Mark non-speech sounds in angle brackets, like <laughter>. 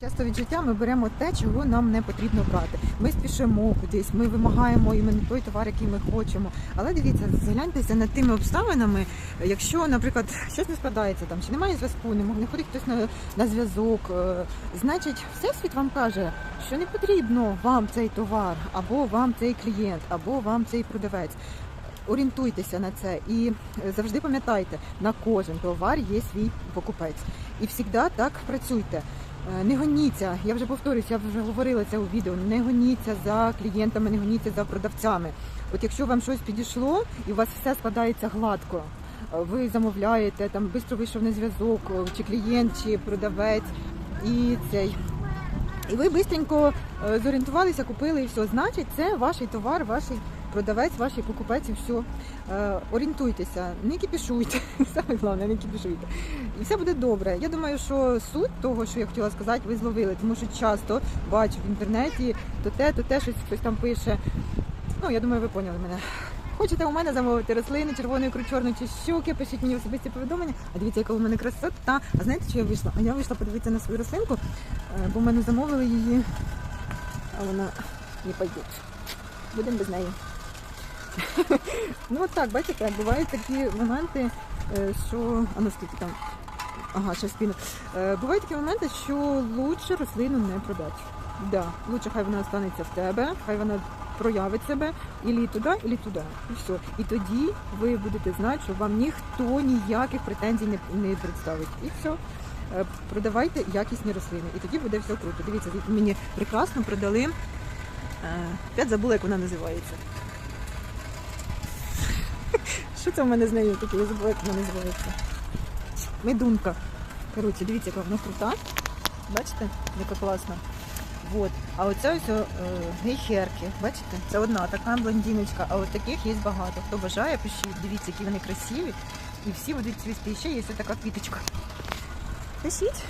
Часто від життя ми беремо те, чого нам не потрібно брати. Ми спішимо кудись, ми вимагаємо іменно той товар, який ми хочемо. Але дивіться, згляньтеся над тими обставинами, якщо, наприклад, щось не складається там, чи немає зв'язку, не, ходить хтось на, на зв'язок. е, Значить, всесвіт вам каже, що не потрібно вам цей товар, або вам цей клієнт, або вам цей продавець. Орієнтуйтеся на це і е, завжди пам'ятайте, на кожен товар є свій покупець. І завжди так працюйте. Е, Не гоніться, я вже повторюсь, я вже говорила це у відео. Не гоніться за клієнтами, не гоніться за продавцями. От якщо вам щось підійшло і у вас все складається гладко, е, ви замовляєте, там швидко вийшов на зв'язок, е, чи клієнт, чи продавець, і цей. І ви швидко зорієнтувалися, купили і все. Значить, це ваш товар, ваш продавець, ваш покупець і все. Е, орієнтуйтеся, не кіпішуйте. <laughs> Саме головне, не кіпішуйте. І все буде добре. Я думаю, що суть того, що я хотіла сказати, ви зловили, тому що часто бачу в інтернеті то те, то те, щось хтось там пише. Ну, я думаю, ви поняли мене. Хочете у мене замовити рослини, червону ікру, чорну чи щуки, пишіть мені особисті повідомлення. А дивіться, яка у мене красота. А знаєте, що я вийшла? А я вийшла подивитися на свою рослинку, е, бо в мене замовили її, а вона не пойде. Будемо без неї. <laughs> ну от так, бачите, бувають такі моменти, е, що. А ну там? Ага, ще спину. Е, бувають такі моменти, що лучше рослину не продати. Да, лучше хай вона останеться в тебе, хай вона проявить себе ілі туди, ілі туди. І все. І тоді ви будете знати, що вам ніхто ніяких претензій не, не представить. І все. Е, Продавайте якісні рослини. І тоді буде все круто. Дивіться, мені прекрасно продали. Е, П'ять забула, як вона називається. <laughs> Що це в мене з нею таке? Я забула, як вона називається. Медунка. Коротше, дивіться, яка вона крута. Бачите, яка класна. Вот. А оце ось е, гейхерки. Бачите? Це одна така блондиночка, а от таких є багато. Хто бажає, пишіть. Дивіться, які вони красиві. І всі будуть цвісти. І ще є ось така квіточка. Пишіть.